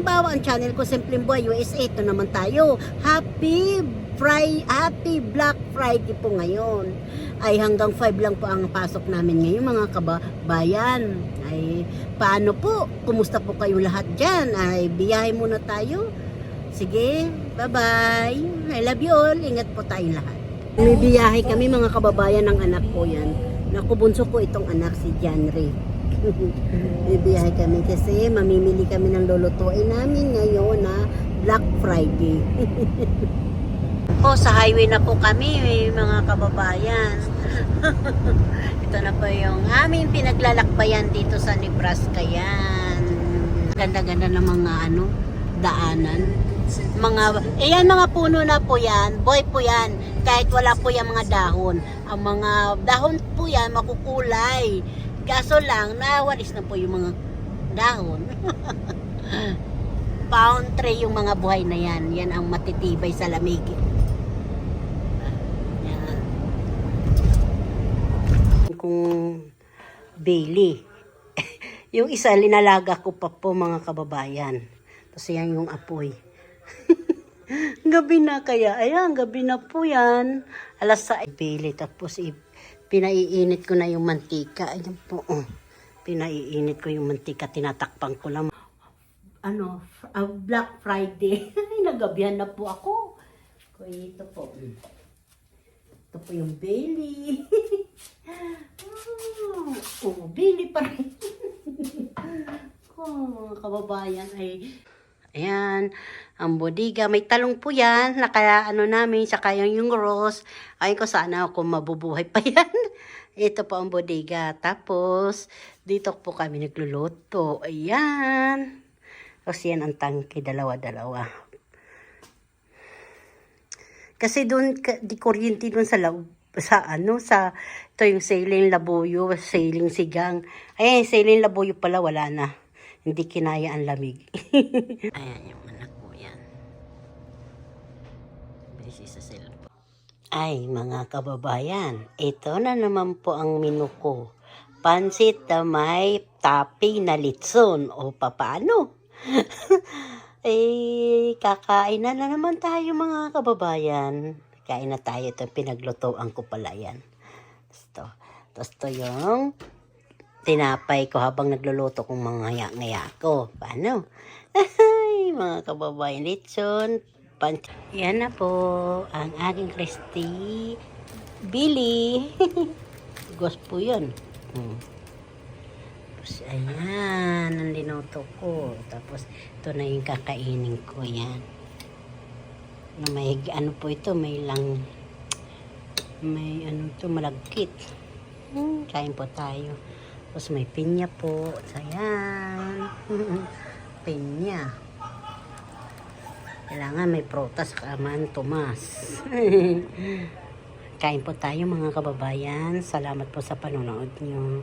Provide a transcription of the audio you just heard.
Bawa ang channel ko, Simpleng Buhay USA. Ito naman tayo. Happy Friday, Happy Black Friday po ngayon. Ay hanggang 5 lang po ang pasok namin ngayon mga kababayan. Ay paano po? Kumusta po kayo lahat dyan? Ay biyahe muna tayo. Sige, bye-bye. I love you all. Ingat po tayong lahat. May biyahe kami mga kababayan ng anak ko yan. Nakubunso ko itong anak si John Ray. Bibiyahe kami kasi mamimili kami ng lulutuin namin ngayon na Black Friday. po, sa highway na po kami mga kababayan. Ito na po yung aming pinaglalakbayan dito sa Nebraska yan. Ganda-ganda ng mga ano, daanan. Mga, ayan mga puno na po yan, boy po yan, kahit wala po yung mga dahon. Ang mga dahon po yan makukulay. Kaso lang, nawalis na po yung mga dahon. Pound yung mga buhay na yan. Yan ang matitibay sa lamig. Yan. Kung Bailey. yung isa, linalaga ko pa po mga kababayan. Tapos yan yung apoy. gabi na kaya. Ayan, gabi na po yan. Alas sa Bailey. Tapos pinaiinit ko na yung mantika. Ayan po. Oh. Pinaiinit ko yung mantika. Tinatakpan ko lang. Ano, ah, Black Friday. Ay, nagabihan na po ako. Kuya, ito po. Ito po yung Bailey. oh, oh, Bailey pa rin. oh, kababayan ay Ayan, ang bodega. May talong po yan. Naka, ano namin, saka yung, yung rose. Ayun ko sana ako mabubuhay pa yan. Ito po ang bodega. Tapos, dito po kami nagluluto. Ayan. Tapos yan ang tangke, dalawa-dalawa. Kasi doon, di kuryente doon sa loob, sa ano, sa, ito yung sailing labuyo, sailing sigang. Ayan, sailing labuyo pala, wala na. Hindi kinaya ang lamig. Ayan yung anak ko yan. Busy sa cellphone. Ay, mga kababayan, ito na naman po ang menu ko. Pansit na may topping na litson o papano. eh, kakain na, na naman tayo mga kababayan. Kain na tayo. Ito pinaglutoan ko pala yan. Ito. Tapos ito yung tinapay ko habang nagluluto kong mga ngaya-ngaya ko. Paano? Ay, mga kababayan, litson, pan... Yan na po ang aking Christy Billy. Gos po yun. Hmm. Tapos, ayan, ang linuto ko. Tapos, ito na yung kakainin ko, yan. Na may, ano po ito, may lang, may ano to malagkit. Hmm, kain po tayo. Tapos may pinya po. Ayan. pinya. Kailangan may prutas kaman Tomas. Kain po tayo mga kababayan. Salamat po sa panonood nyo.